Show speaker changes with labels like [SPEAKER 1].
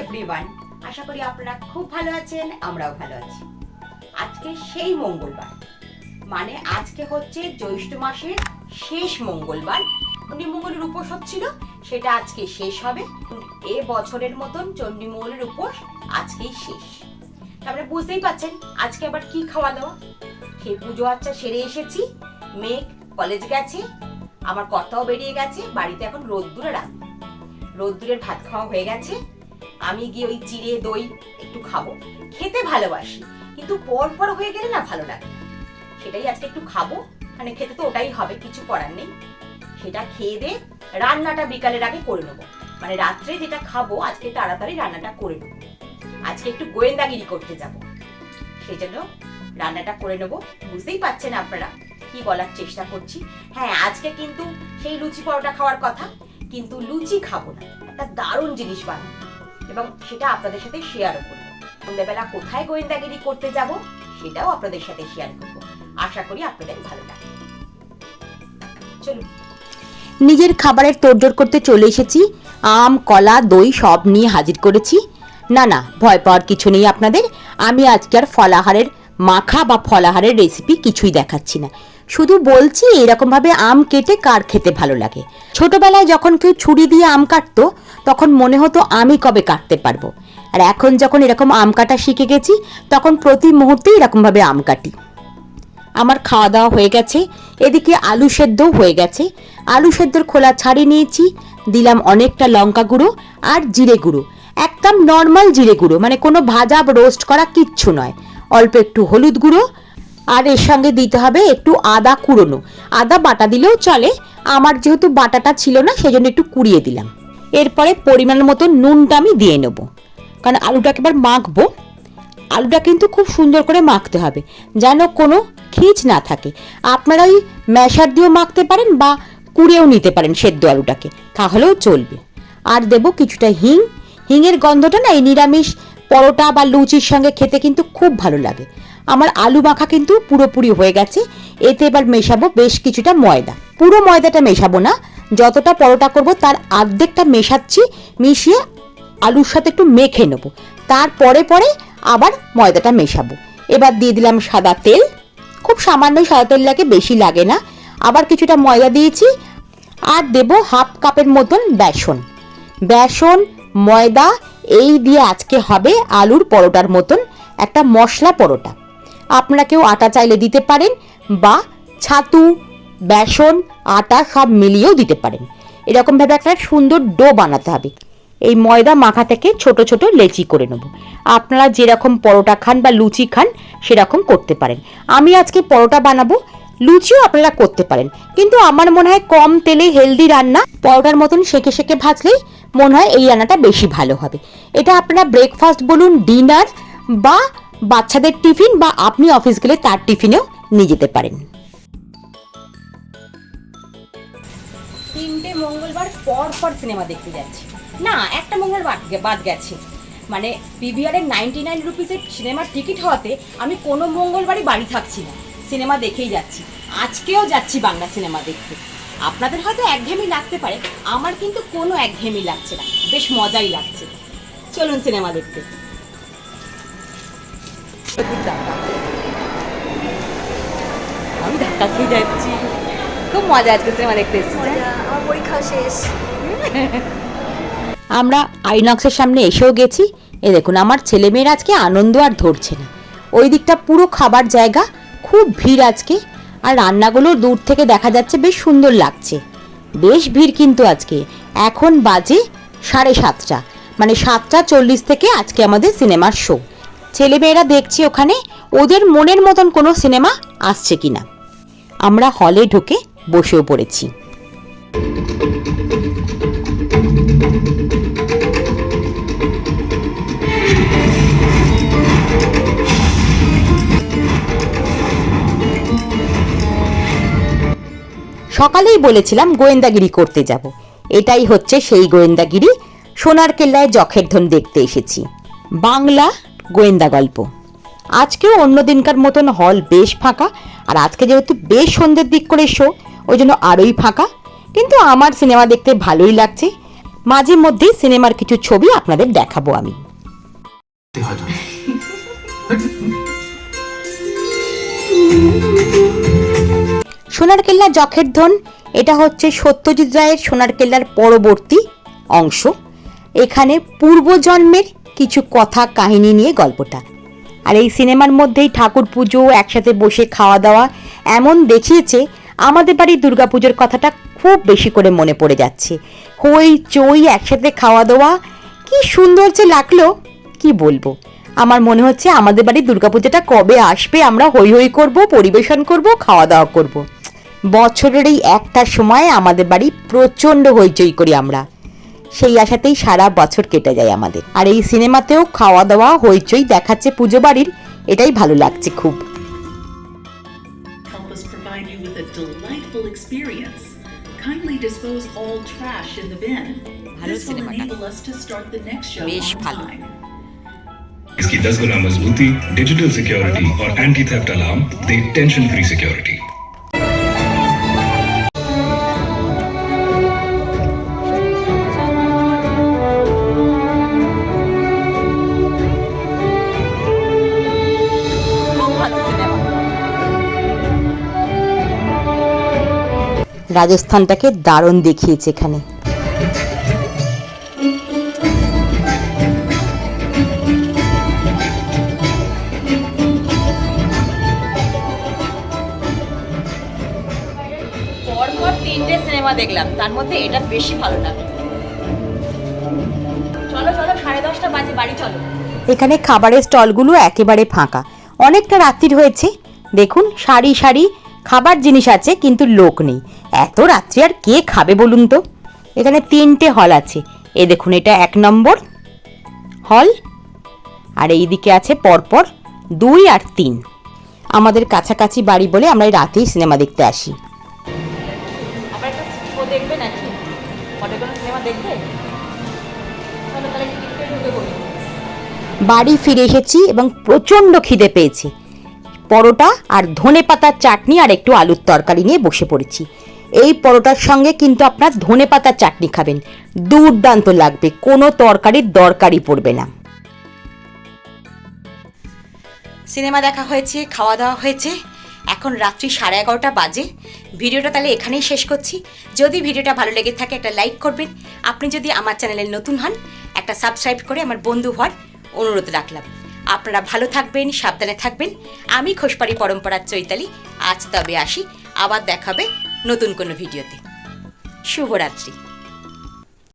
[SPEAKER 1] Everyone আশা করি আপনারা খুব ভালো আছেন, আমরাও ভালো আছি। আজকে সেই মঙ্গলবার। মানে আজকে হচ্ছে জ্যৈষ্ঠ মাসের শেষ মঙ্গলবার। চণ্ডীমঙ্গলের উপোস হচ্ছিল সেটা আজকে শেষ হবে। এ বছরের মতন চণ্ডীমঙ্গলের উপোস আজকেই শেষ। তারপরে বুঝতেই পাচ্ছেন, আজকে আবার কি খাওয়া দাওয়া সেই পুজো আচ্ছা সেরে এসেছি, মেঘ কলেজ গেছে, আমার কর্তাও বেরিয়ে গেছে, বাড়িতে এখন রোদ্দুরে রাত। রোদ্দুরের ভাত খাওয়া হয়ে গেছে আমি গিয়ে ওই চিড়ে দই একটু খাব। খেতে ভালোবাসি, কিন্তু পর পর হয়ে গেলে না ভালো লাগে। সেটাই আজকে একটু খাব। মানে খেতে তো ওটাই হবে, কিছু করার নেই। সেটা খেয়ে দিয়ে রান্নাটা বিকালের আগে করে নেব। মানে রাত্রে যেটা খাব, আজকে তাড়াতাড়ি রান্নাটা করে নেব। আজকে একটু গোয়েন্দাগিরি করতে যাব। সেই জন্য রান্নাটা করে নেব। বুঝতেই পাচ্ছেন আপনারা কি বলার চেষ্টা করছি। হ্যাঁ আজকে কিন্তু সেই লুচি পরোটা খাওয়ার কথা, কিন্তু লুচি খাব না। একটা দারুণ জিনিস বানাবো। এবং সেটা আপনাদের সাথে শেয়ারও করব। সন্ধ্যাবেলা কোথায় গোয়েন্দাগিরি করতে যাব, সেটাও আপনাদের সাথে শেয়ার করব। আশা করি আপনাদের ভালো লাগে চলুন।
[SPEAKER 2] নিজের খাবারের তোড়জোড় করতে চলে এসেছি। আম, কলা, দই সব নিয়ে হাজির করেছি। না না, ভয় পাওয়ার কিছু নেই আপনাদের। আমি আজকে আর ফলাহারের মাখা বা ফলাহারের রেসিপি কিছুই দেখাচ্ছি না। শুধু বলছি এরকমভাবে আম কেটে কার খেতে ভালো লাগে? ছোটবেলায় যখন কেউ ছুরি দিয়ে আম কাটতো, তখন মনে হতো আমি কবে কাটতে পারব। আর এখন যখন এরকম আম কাটা শিখে গেছি, তখন প্রতি মুহূর্তেই এরকমভাবে আম কাটি। আমার খাওয়া দাওয়া হয়ে গেছে, এদিকে আলু সেদ্ধও হয়ে গেছে। আলু সেদ্ধর খোলা ছাড়িয়ে নিয়েছি, দিলাম অনেকটা লঙ্কা গুঁড়ো আর জিরে গুঁড়ো। একদম নর্মাল জিরে গুঁড়ো মানে কোনো ভাজা রোস্ট করা কিচ্ছু নয়। অল্প একটু হলুদ গুঁড়ো আর এর সঙ্গে দিতে হবে একটু আদা কুড়োনো। আদা বাটা দিলেও চলে। আমার যেহেতু বাটাটা ছিল না, সেজন্য একটু কুড়িয়ে দিলাম। এরপরে পরিমাণ মতো নুনটা আমি দিয়ে নেব। কারণ আলুটাকে এবার মাখবো। আলুটা কিন্তু খুব সুন্দর করে মাখতে হবে, যেন কোনো খিচ না থাকে। আপনারা ওই ম্যাশার দিয়েও মাখতে পারেন বা কুড়িয়েও নিতে পারেন সেদ্ধ আলুটাকে। তাহলেও চলবে। আর দেব কিছুটা হিং। হিঙের গন্ধটা না এই নিরামিষ পরোটা বা লুচির সঙ্গে খেতে কিন্তু খুব ভালো লাগে। আমার আলু মাখা কিন্তু পুরোপুরি হয়ে গেছে। এতে এবার মেশাবো বেশ কিছুটা ময়দা। পুরো ময়দাটা মেশাবো না, যতটা পরোটা করব তার অর্ধেকটা মেশাচ্ছি, মিশিয়ে আলুর সাথে একটু মেখে নেব। তারপরে পরে আবার ময়দাটা মেশাবো। এবার দিয়ে দিলাম সাদা তেল। খুব সামান্য সাদা তেল লাগে, বেশি লাগে না। আবার কিছুটা ময়দা দিয়েছি। আর দেব হাফ কাপের মতন বেসন। বেসন, ময়দা, এই দিয়ে আজকে হবে আলুর পরোটার মতন একটা মশলা পরোটা। আপনারা কেউ আটা চাইলে দিতে পারেন বা ছাতু, বেসন, আটা, সব মিলিয়েও দিতে পারেন। এরকমভাবে একটা সুন্দর ডো বানাতে হবে। এই ময়দা মাখা থেকে ছোট ছোট লেচি করে নেব। আপনারা যেরকম পরোটা খান বা লুচি খান, সেরকম করতে পারেন। আমি আজকে পরোটা বানাবো, লুচিও আপনারা করতে পারেন। কিন্তু আমার মনে হয় কম তেলে হেলদি রান্না, পরোটার মতন সেকে সেকে ভাজলেই মনে হয় এই রান্নাটা বেশি ভালো হবে। এটা আপনারা ব্রেকফাস্ট বলুন ডিনার বা বাচ্চাদের টিফিন বা আপনি অফিস গেলে তার টিফিনেও নিয়ে যেতে পারেন।
[SPEAKER 1] তিনটে মঙ্গলবার পর পর সিনেমা দেখতে যাচ্ছি। না, একটা মঙ্গলবার বাদ গেছে। মানে পিভিআরের নাইনটি নাইন রুপিসের সিনেমার টিকিট হওয়াতে আমি কোনো মঙ্গলবারই বাড়ি থাকছি না। সিনেমা দেখেই যাচ্ছি। আজকেও যাচ্ছি বাংলা সিনেমা দেখতে। আপনাদের হয়তো একঘেয়েমি লাগতে পারে, আমার কিন্তু কোনো একঘেয়েমি লাগছে না। বেশ মজাই লাগছে। চলুন সিনেমা দেখতে। আমি ধাক্কা খেয়ে যাচ্ছি। খুব মজা আজকে সিনেমা দেখতে এসেছি
[SPEAKER 3] আমার পরীক্ষা শেষ।
[SPEAKER 2] আমরা আইনক্সের সামনে এসেও গেছি। এ দেখুন আমার ছেলেমেয়ের আজকে আনন্দ আর ধরছে না। ওই দিকটা পুরো খাবার জায়গা খুব ভিড় আজকে। আর রান্নাগুলো দূর থেকে দেখা যাচ্ছে বেশ সুন্দর লাগছে। বেশ ভিড় কিন্তু আজকে। এখন বাজে সাড়ে সাতটা। মানে সাতটা চল্লিশ থেকে আজকে আমাদের সিনেমার শো ছেলেমেয়েরা দেখছে ওখানে ওদের মনের মতন কোনো সিনেমা আসছে কিনা। আমরা হলে ঢুকে বসেও পড়েছি। সকালেই বলেছিলাম গোয়েন্দাগিরি করতে যাব। এটাই হচ্ছে সেই গোয়েন্দাগিরি। সোনার কেল্লায় জখের ধন দেখতে এসেছি। বাংলা গোয়েন্দা গল্প। আজকেও অন্য দিনকার মতন হল বেশ ফাঁকা, আর আজকে যেহেতু বেশ সন্ধ্যের দিক করে শো ওই জন্য আরোই ফাঁকা। কিন্তু আমার সিনেমা দেখতে ভালোই লাগছে। মাঝে মধ্যেই সিনেমার কিছু ছবি আপনাদের দেখাবো আমি। সোনার কেল্লা জখের ধন, এটা হচ্ছে সত্যজিৎ রায়ের সোনার কেল্লার পরবর্তী অংশ। এখানে পূর্বজন্মের কিছু কথা কাহিনী নিয়ে গল্পটা। আর এই সিনেমার মধ্যেই ঠাকুর পুজো, একসাথে বসে খাওয়া দাওয়া, এমন দেখিয়েছে আমাদের বাড়ির দুর্গাপুজোর কথাটা খুব বেশি করে মনে পড়ে যাচ্ছে। হই চই, একসাথে খাওয়া দাওয়া, কি সুন্দর যে লাগল, কি বলব? আমার মনে হচ্ছে আমাদের বাড়ির দুর্গাপুজোটা কবে আসবে, আমরা হই হই করব, পরিবেশন করব, খাওয়া দাওয়া করব। বছরের এই একটা সময় আমাদের বাড়ি প্রচণ্ড হইচই করি আমরা। সেই আশাতেই সারা বছর কেটে যায় আমাদের আর এই সিনেমাতেও খাওয়া দাওয়া হইচই দেখাচ্ছে পুজো বাড়ির এটাই ভালো লাগছে খুব
[SPEAKER 4] help us provide you with a delightful experience. Kindly dispose all trash in the bin.
[SPEAKER 1] ভালো
[SPEAKER 4] This will
[SPEAKER 1] সিনেমাটা।
[SPEAKER 4] enable us to start the next show
[SPEAKER 1] বেশ
[SPEAKER 4] on
[SPEAKER 1] ভালো।
[SPEAKER 4] time.
[SPEAKER 5] इसकी 10 गुना मजबूती डिजिटल सिक्योरिटी और एंटी थेफ्ट अलार्म दे tension free security
[SPEAKER 2] রাজস্থানটাকে দারুণ দেখিয়েছে এখানে।
[SPEAKER 1] তিনটে সিনেমা দেখলাম তার মধ্যে এটা বেশি ভালো লাগল চলো চলো সাড়ে দশটা বাজে বাড়ি চলো।
[SPEAKER 2] এখানে খাবারের স্টলগুলো একেবারে ফাঁকা। অনেকটা রাত্রির হয়েছে। দেখুন সারি সারি খাবার জিনিস আছে কিন্তু লোক নেই। এত রাত্রি আর কে খাবে বলুন তো? এখানে তিনটে হল আছে। এ দেখুন এটা এক নম্বর হল আর এই দিকে আছে পরপর দুই আর তিন। আমাদের কাছাকাছি বাড়ি বলে আমরা এই রাতেই সিনেমা দেখতে আসি।
[SPEAKER 1] দেখবে নাকি? সিনেমা দেখবে?
[SPEAKER 2] বাড়ি ফিরে এসেছি এবং প্রচণ্ড খিদে পেয়েছি। পরোটা আর ধনে পাতার চাটনি আর একটু আলুর তরকারি নিয়ে বসে পড়েছি। এই পরোটার সঙ্গে কিন্তু আপনার ধনে পাতার চাটনি খাবেন। দুর্দান্ত লাগবে, কোনো তরকারির দরকারই পড়বে না।
[SPEAKER 1] সিনেমা দেখা হয়েছে, খাওয়া দাওয়া হয়েছে। এখন রাত্রি সাড়ে এগারোটা বাজে। ভিডিওটা তাহলে এখানেই শেষ করছি। যদি ভিডিওটা ভালো লেগে থাকে, একটা লাইক করবেন। আপনি যদি আমার চ্যানেলে নতুন হন, একটা সাবস্ক্রাইব করে আমার বন্ধু হওয়ার অনুরোধ রাখলাম। আপনারা ভালো থাকবেন, সাবধানে থাকবেন। আমি খোসপাড়ি পরম্পরার চৈতালি। আজ তবে আসি। আবার দেখাবে নতুন কোনো ভিডিওতে। শুভরাত্রি।